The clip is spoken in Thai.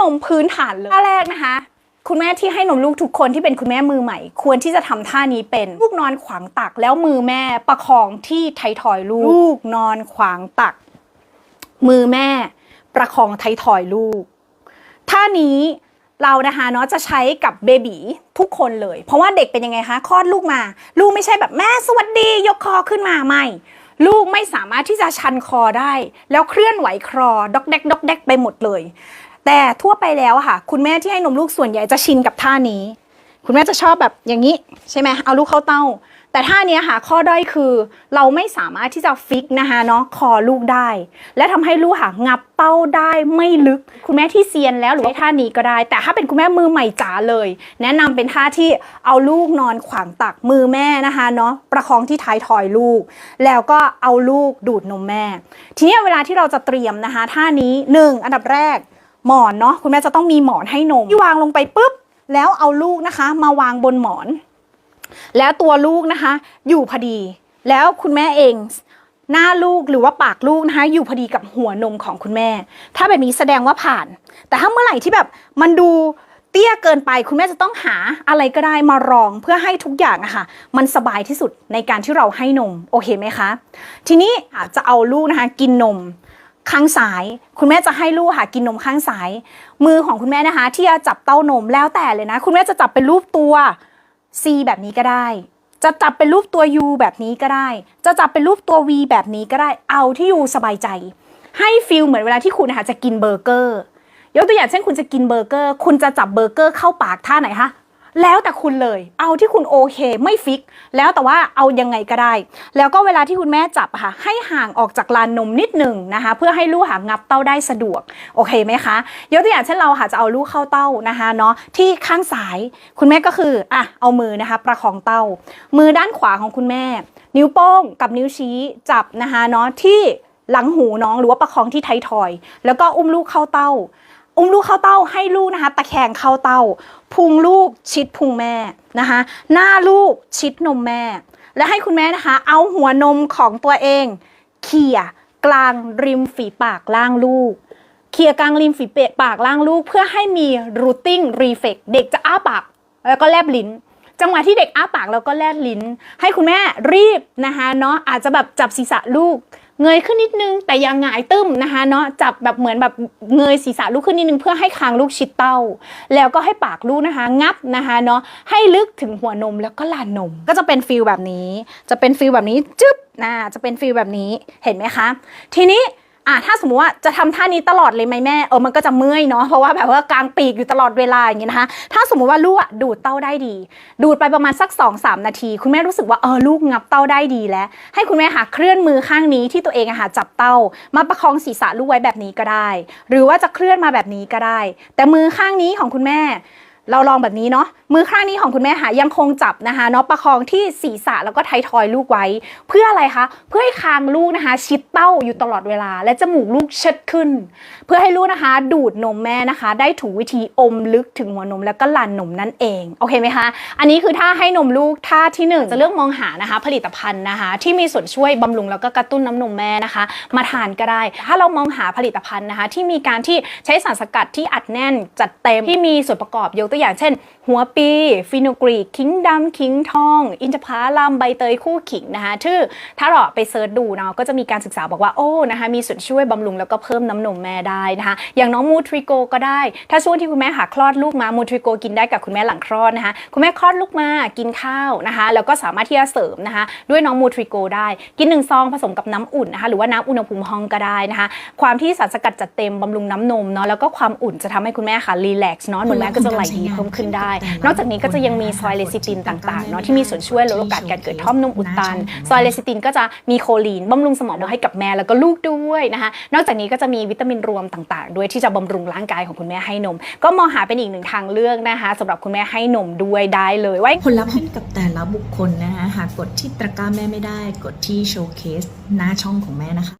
นมพื้นฐานเลยท่าแรกนะคะคุณแม่ที่ให้นมลูกทุกคนที่เป็นคุณแม่มือใหม่ ควรที่จะทำท่านี้เป็น ลูกนอนขวางตักแล้วมือแม่ประคองที่ไทยทอยลูก ลูกนอนขวางตัก มือแม่ ประคองไทยทอยลูก ท่านี้เรานะคะเนาะจะใช้กับเบบีทุกคนเลย เพราะว่าเด็กเป็นยังไงคะคลอดลูกมา ลูกไม่ใช่แบบแม่สวัสดียกคอขึ้นมาไม่ลูกไม่สามารถที่จะชันคอได้ แล้วเคลื่อนไหวคอดอกแดกดอกแดกไปหมดเลย แต่ทั่วไปแล้วค่ะ คุณแม่ที่ให้นมลูกส่วนใหญ่จะชินกับท่านี้ คุณแม่จะชอบแบบอย่างนี้ใช่ไหมเอาลูกเข้าเต้า แต่ท่านี้ค่ะข้อด้อยคือเราไม่สามารถที่จะฟิกนะคะเนาะคอลูกได้ และทำให้ลูกค่ะงับเต้าได้ไม่ลึก คุณแม่ที่เซียนแล้วหรือว่าท่านี้ก็ได้ แต่ถ้าเป็นคุณแม่มือใหม่จ๋าเลย แนะนำเป็นท่าที่เอาลูกนอนขวางตักมือแม่นะคะเนาะประคองที่ท้ายทอยลูก แล้วก็เอาลูกดูดนมแม่ ทีนี้เวลาที่เราจะเตรียมนะคะท่านี้หนึ่งอันดับแรก หมอนเนาะคุณแม่จะต้องมีหมอนให้นมที่วางลงไปปุ๊บ แล้วเอาลูกนะคะ มาวางบนหมอน แล้วตัวลูกนะคะ อยู่พอดี แล้วคุณแม่เองหน้าลูกหรือว่าปากลูกนะคะ อยู่พอดีกับหัวนมของคุณแม่ ถ้าแบบนี้แสดงว่าผ่าน แต่ถ้าเมื่อไหร่ที่แบบมันดูเตี้ยเกินไปคุณแม่จะต้องหาอะไรก็ได้มารองเพื่อให้ทุกอย่างอะค่ะ มันสบายที่สุดในการที่เราให้นม โอเคไหมคะ ทีนี้อาจจะเอาลูกนะคะ กินนม ข้างซ้าย คุณแม่จะให้ลูกค่ะกินนมข้างซ้าย มือของคุณแม่นะคะ ที่จะจับเต้านมแล้วแต่เลยนะ คุณแม่จะจับเป็นรูปตัว C แบบนี้ก็ได้ จะจับเป็นรูปตัว U แบบนี้ก็ได้ จะจับเป็นรูปตัว V แบบนี้ก็ได้ เอาที่ U สบายใจ ให้ฟีลเหมือนเวลาที่คุณนะคะจะกินเบอร์เกอร์ ยกตัวอย่างเช่นคุณจะกินเบอร์เกอร์ คุณจะจับเบอร์เกอร์เข้าปากท่าไหนคะ แล้วแต่คุณเลย เอาที่คุณโอเคไม่ฟิก แล้วแต่ว่าเอายังไงก็ได้ แล้วก็เวลาที่คุณแม่จับค่ะ ให้ห่างออกจากลานนมนิดหนึ่งนะคะ เพื่อให้ลูกหางับเต้าได้สะดวก โอเคไหมคะ ยกตัวอย่างเช่นเราค่ะจะเอาลูกเข้าเต้านะคะเนาะที่ข้างซ้าย คุณแม่ก็คืออะเอามือนะคะประคองเต้า มือด้านขวาของคุณแม่ นิ้วโป้งกับนิ้วชี้จับนะคะเนาะที่หลังหูน้องหรือว่าประคองที่ไทยทอย แล้วก็อุ้มลูกเข้าเต้า อุ้มลูกเข้าเต้าให้ลูกนะคะ ตะแคงเข้าเต้า พุงลูกชิดพุงแม่นะคะ หน้าลูกชิดนมแม่ และให้คุณแม่นะคะ เอาหัวนมของตัวเอง เขี่ยกลางริมฝีปากล่างลูกเขี่ยกลางริมฝีปากล่างลูก เพื่อให้มีรูทติ้งรีเฟกเด็กจะอ้าปากแล้วก็แลบลิ้น จังหวะที่เด็กอ้าปากแล้วก็แลบลิ้น ให้คุณแม่รีบนะคะเนาะอาจจะแบบจับศีรษะลูก เงยขึ้นนิดนึงแต่อยังหงายตึ้มนะคะเนาะจับแบบเหมือนแบบเงยศีรษะลูกขึ้นนิดนึงเพื่อให้คางลูกชิดเต้า แล้วก็ให้ปากลูกนะคะ งับนะคะเนาะให้ลึกถึงหัวนมแล้วก็ลานนม ก็จะเป็นฟิลแบบนี้ จะเป็นฟิลแบบนี้จึ๊บนะจะเป็นฟิลแบบนี้เห็นไหมคะ ทีนี้ อะถ้าสมมติว่าจะทำท่านี้ตลอดเลยไหมแม่เออมันก็จะเมื่อยเนาะเพราะว่าแบบว่ากลางปีกอยู่ตลอดเวลาอย่างเงี้ยนะคะถ้าสมมติว่าลูกอะดูดเต้าได้ดี ดูดไปประมาณสัก2อสนาที คุณแม่รู้สึกว่าเออลูกงับเต้าได้ดีแล้ว ให้คุณแม่หาเคลื่อนมือข้างนี้ที่ตัวเองอะหาจับเต้า มาประคองศีรษะลูกไว้แบบนี้ก็ได้ หรือว่าจะเคลื่อนมาแบบนี้ก็ได้ แต่มือข้างนี้ของคุณแม่ เราลองแบบนี้เนาะมือข้างนี้ของคุณแม่หายังคงจับนะคะเนาะประคองที่ศีรษะแล้วก็ไทยทอยลูกไว้ เพื่ออะไรคะเพื่อให้คางลูกนะคะ ชิดเต้าอยู่ตลอดเวลา และจมูกลูกเชิดขึ้น เพื่อให้ลูกนะคะ ดูดนมแม่นะคะ ได้ถูกวิธีอมลึกถึงหัวนมแล้วก็ลานนมนั่นเองโอเคไหมคะอันนี้คือท่าให้นมลูกท่าที่หนึ่งจะเลือกมองหานะคะ ผลิตภัณฑ์นะคะ ที่มีส่วนช่วยบำรุงแล้วก็กระตุ้นน้ำนมแม่นะคะ มาทานก็ได้ ถ้าเรามองหาผลิตภัณฑ์นะคะ ที่มีการที่ใช้สารสกัดที่อัดแน่นจัดเต็มที่มีส่วนประกอบยกตัวอย่างเช่น หัวปีฟิโนกรีกขิงดำขิงทอง อินทผลัมใบเตยคู่ขิงนะคะชื่อถ้าเราไปเซิร์ชดูเนาะก็จะมีการศึกษาบอกว่าโอ้นะคะมีส่วนช่วยบำรุงแล้วก็เพิ่มน้ำนมแม่ได้นะคะอย่างน้องมูทริโกก็ได้ ถ้าช่วงที่คุณแม่หาคลอดลูกมามูทริโกกินได้กับคุณแม่หลังคลอดนะคะคุณแม่คลอดลูกมากินข้าวนะคะ แล้วก็สามารถที่จะเสริมนะคะ ด้วยน้องมูทริโกได้กินหนึ่งซองผสมกับน้ำอุ่นนะคะหรือว่าน้ำอุณหภูมิห้องก็ได้นะคะ ความที่สารสกัดจัดเต็มบำรุงน้ำนมเนาะแล้วก็ความอุ่นจะทำให้คุณแม่ค่ะรีแลกซ์เนาะเหมือนแม่ก็จะไหลดีเพิ่มขึ้นได้ นอกจากนี้ก็จะยังมีซอยเลซิตินต่างๆเนาะที่มีส่วนช่วยลดโอกาสการเกิดท่อมนมอุดตัน ซอยเลซิตินก็จะมีโคลีนบำรุงสมองให้กับแม่แล้วก็ลูกด้วยนะคะนอกจากนี้ก็จะมีวิตามินรวมต่างๆ ด้วยที่จะบำรุงร่างกายของคุณแม่ให้นม ก็มองหาเป็นอีกหนึ่งทางเลือกนะคะสำหรับคุณแม่ให้นมด้วยได้เลยไว้ผลลัพธ์ขึ้นกับแต่ละบุคคลนะคะหากกดที่ตะกร้าแม่ไม่ได้ กดที่โชว์เคสหน้าช่องของแม่นะคะ